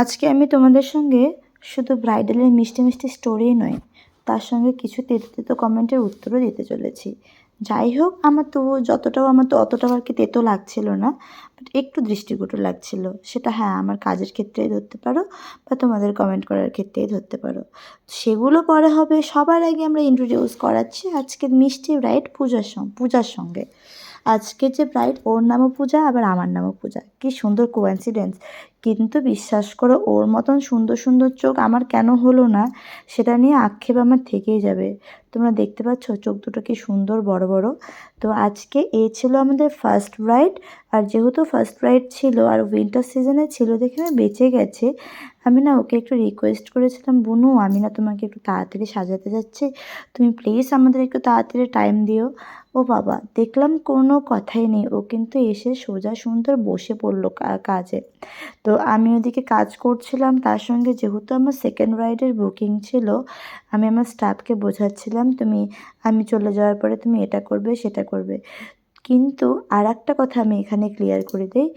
আজকে আমি তোমাদের সঙ্গে শুধু ব্রাইডালের মিষ্টি মিষ্টি স্টোরিই নয়, তার সঙ্গে কিছু তেতো তেতো কমেন্টের উত্তরও দিতে চলেছি। যাই হোক, আমার তো যতটাও আমার তো অতটাও আর কি তেতো লাগছিল না বাট একটু দৃষ্টিকটু লাগছিল। সেটা হ্যাঁ আমার কাজের ক্ষেত্রেই ধরতে পারো বা তোমাদের কমেন্ট করার ক্ষেত্রেই ধরতে পারো। সেগুলো পরে হবে সবার আগে আমরা ইন্ট্রোডিউস করাচ্ছি আজকের মিষ্টি ব্রাইড পূজার সঙ্গে পূজার সঙ্গে। আজকে যে ব্রাইড ওর নামও পূজা, আবার আমার নামও পূজা। কি সুন্দর কোয়ান্সিডেন্স কিন্তু বিশ্বাস করো, ওর মতন সুন্দর সুন্দর চোখ আমার কেন হলো না, সেটা নিয়ে আক্ষেপ আমার থেকেই যাবে। তোমরা দেখতে পাচ্ছ, চোখ দুটো কি সুন্দর, বড় বড়। তো আজকে এ ছিল আমাদের ফার্স্ট ব্রাইড আর যেহেতু ফার্স্ট ব্রাইড ছিল, আর উইন্টার সিজনে ছিল দেখে আমি বেঁচে গেছে, আমি না ওকে একটু রিকোয়েস্ট করেছিলাম, বুনু, আমি না তোমাকে একটু তাড়াতাড়ি সাজাতে যাচ্ছি। তুমি প্লিজ আমাদের একটু তাড়াতাড়ি টাইম দিও। ও বাবা, দেখলাম কোনো কথাই নেই। ও কিন্তু এসে সোজা সুন্দর বসে পড়ল কাজে। তো আমি ওদিকে কাজ করছিলাম, তার সঙ্গে যেহেতু আমার সেকেন্ড রাইডের বুকিং ছিল, আমি আমার স্টাফকে বোঝাচ্ছিলাম, তুমি, আমি চলে যাওয়ার পরে তুমি এটা করবে, সেটা করবে। কিন্তু আর একটা কথা আমি এখানে ক্লিয়ার করে দিই।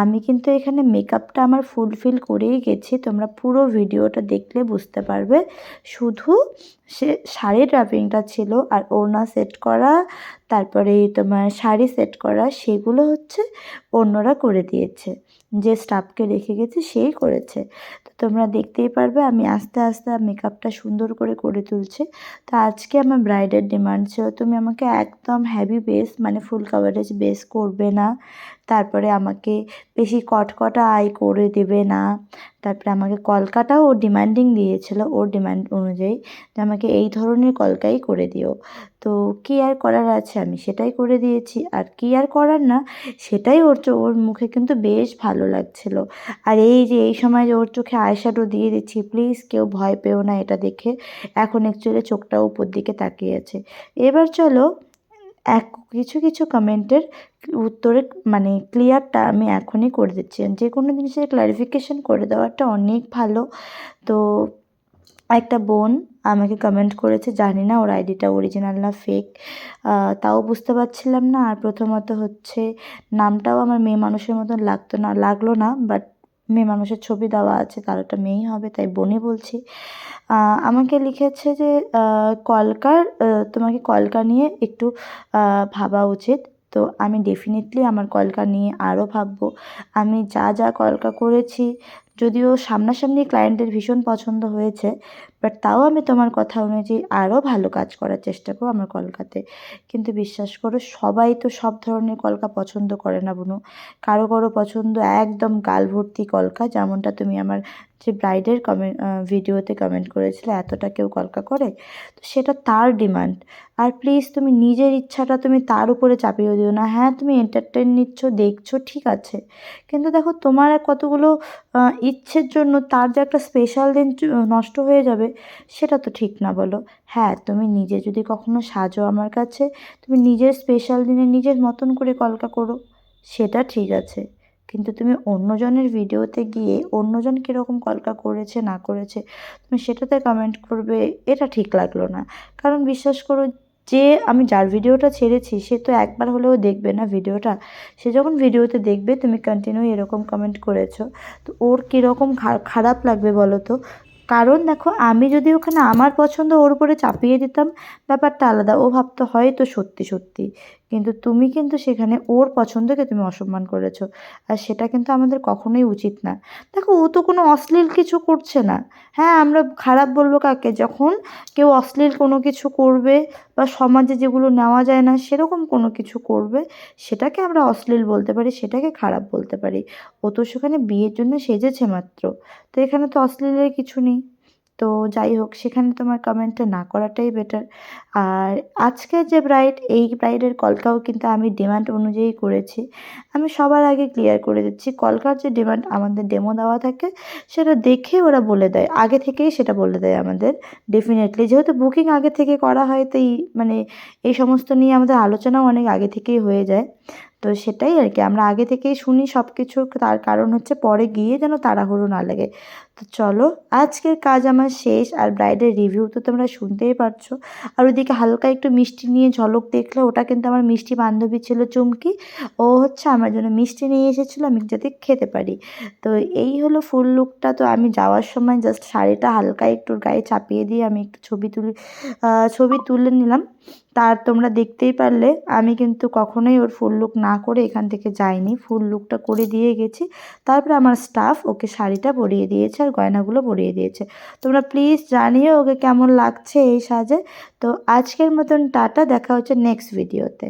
আমি কিন্তু এখানে মেকআপটা আমার ফুলফিল করেই গেছি। তোমরা পুরো ভিডিওটা দেখলে বুঝতে পারবে। শুধু সে শাড়ির ড্রাপিংটা ছিল আর ওড়না সেট করা, তারপরে তোমার শাড়ি সেট করা, সেগুলো হচ্ছে অন্যরা করে দিয়েছে। যে স্টাফকে রেখে গেছে, সেই করেছে। তোমরা দেখতেই পারবে, আমি আস্তে আস্তে মেকআপটা সুন্দর করে করে তুলছি। তো আজকে আমার ব্রাইডের ডিমান্ড ছিল, তুমি আমাকে একদম হ্যাভি বেস মানে ফুল কাভারেজ বেস করবে না। তারপরে আমাকে বেশি কটকটা আয় করে দেবে না। তারপরে আমাকে কলকাটাও ও ডিমান্ডিং দিয়েছিল, ওর ডিমান্ড অনুযায়ী যে আমাকে এই ধরনের কলকাই করে দিও। তো কী আর করার আছে? আমি সেটাই করে দিয়েছি। আর কী আর করার না, সেটাই ওর চো, ওর মুখে কিন্তু বেশ ভালো লাগছিল। আর এই যে, এই সময় যে ওর চোখে আয়শ্যাডো দিয়ে দিচ্ছি প্লিজ কেউ ভয় পেও না এটা দেখে। এখন অ্যাকচুয়ালি চোখটা উপর দিকে তাকিয়ে আছে। এবার চলো, এক কিছু কিছু কমেন্টের উত্তরে মানে ক্লিয়ারটা আমি এখনই করে দিচ্ছি। যে কোনো জিনিসের ক্লারিফিকেশন করে দেওয়াটা অনেক ভালো। তো একটা বোন আমাকে কমেন্ট করেছে, জানি না ওর আইডিটা অরিজিনাল না ফেক তাও বুঝতে পারছিলাম না। আর প্রথমত হচ্ছে, নামটাও আমার মেয়ে মানুষের মতন লাগতো না, লাগল না বাট মেয়ে মানুষের ছবি দেওয়া আছে, তার একটা মেয়েই হবে, তাই বনি বলছি। আমাকে লিখেছে যে কলকার তোমাকে কলকা নিয়ে একটু ভাবা উচিত। তো আমি ডেফিনেটলি আমার কলকা নিয়ে আরও ভাববো। আমি যা যা কলকা করেছি যদিও সামনাসামনি ক্লায়েন্টের ভীষণ পছন্দ হয়েছে বাট তাও আমি তোমার কথা অনুযায়ী আরও ভালো কাজ করার চেষ্টা করব আমার কলকাতে কিন্তু বিশ্বাস করো, সবাই তো সব ধরনের কলকা পছন্দ করে না, বুনু। কারও কারও পছন্দ একদম গাল ভর্তি কলকা, যেমনটা তুমি আমার যে ব্রাইডের কমেন্ট ভিডিওতে কমেন্ট করেছিলে, এতটা কেউ কলকা করে? তো সেটা তার ডিমান্ড। আর প্লিজ তুমি নিজের ইচ্ছাটা তুমি তার উপরে চাপিয়ে দিও না। হ্যাঁ তুমি এন্টারটেন নিচ্ছ, দেখছ, ঠিক আছে। কিন্তু দেখো, তোমার কতগুলো ইচ্ছের জন্য তার যে একটা স্পেশাল দিন নষ্ট হয়ে যাবে, সেটা তো ঠিক না বলো। হ্যাঁ তুমি নিজে যদি কখনো সাজো আমার কাছে, তুমি নিজের স্পেশাল দিনে নিজের মতন করে কলকা করো, সেটা ঠিক আছে। কিন্তু তুমি অন্যজনের ভিডিওতে গিয়ে অন্যজন কীরকম কলকা করেছে, না করেছে, তুমি সেটাতে কমেন্ট করবে, এটা ঠিক লাগল না। কারণ বিশ্বাস করো, যে আমি যার ভিডিওটা ছেড়েছি, সে তো একবার হলেও দেখবে না ভিডিওটা। সে যখন ভিডিওতে দেখবে, তুমি কন্টিনিউ এরকম কমেন্ট করেছ। তো ওর কীরকম খারাপ লাগবে বলো তো? কারণ দেখো, আমি যদি ওখানে আমার পছন্দ ওর উপরে চাপিয়ে দিতাম, ব্যাপারটা আলাদা। ও ভাবতো হয়তো সত্যি সত্যি। কিন্তু তুমি কিন্তু সেখানে ওর পছন্দকে তুমি অসম্মান করেছ। আর সেটা কিন্তু আমাদের কখনোই উচিত না। দেখো, ও তো কোনো অশ্লীল কিছু করছে না। হ্যাঁ আমরা খারাপ বলব কাকে? যখন কেউ অশ্লীল কোনো কিছু করবে বা সমাজে যেগুলো নেওয়া যায় না, সেরকম কোনো কিছু করবে, সেটাকে আমরা অশ্লীল বলতে পারি, সেটাকে খারাপ বলতে পারি। ও তো সেখানে বিয়ের জন্য সেজেছে মাত্র। তো এখানে তো অশ্লীলের কিছু নেই। তো যাই হোক, সেখানে তোমার কমেন্টটা না করাটাই বেটার আর আজকের যে ব্রাইড এই ব্রাইডের কলকাও কিন্তু আমি ডিমান্ড অনুযায়ী করেছি। আমি সবার আগে ক্লিয়ার করে দিচ্ছি, কলকার যে ডিমান্ড আমাদের ডেমো দেওয়া থাকে, সেটা দেখে ওরা বলে দেয়। আগে থেকেই সেটা বলে দেয় আমাদের ডেফিনেটলি যেহেতু বুকিং আগে থেকে করা হয়, তো মানে এই সমস্ত নিয়ে আমাদের আলোচনাও অনেক আগে থেকেই হয়ে যায়। তো সেটাই আর কি, আমরা আগে থেকেই শুনি সব কিছু তার কারণ হচ্ছে পরে গিয়ে যেন তাড়াহুড়ো না লাগে। তো চলো, আজকের কাজ আমার শেষ, আর ব্রাইডের রিভিউ তো তোমরা শুনতেই পারছ। আর ওদিকে ওদিকে হালকা একটু মিষ্টি নিয়ে ঝলক দেখলে। ওটা কিন্তু আমার মিষ্টি বান্ধবী ছিল চুমকি। ও হচ্ছে আমার জন্য মিষ্টি নিয়ে এসেছিল, আমি যাতে খেতে পারি। তো এই হলো ফুল লুকটা। তো আমি যাওয়ার সময় জাস্ট শাড়িটা হালকা একটু গায়ে চাপিয়ে দিয়ে আমি একটু ছবি তুলি ছবি তুলে নিলাম। তার তোমরা দেখতেই পারলে, আমি কিন্তু কখনোই ওর ফুল লুক না করে এখান থেকে যাইনি। ফুল লুকটা করে দিয়ে গেছি। তারপরে আমার স্টাফ ওকে শাড়িটা পরিয়ে দিয়েছে আর গয়নাগুলো পরিয়ে দিয়েছে। তোমরা প্লিজ জানিও ওকে কেমন লাগছে এই সাজে। তো আজকের মতন টাটা, দেখা হচ্ছে নেক্সট ভিডিওতে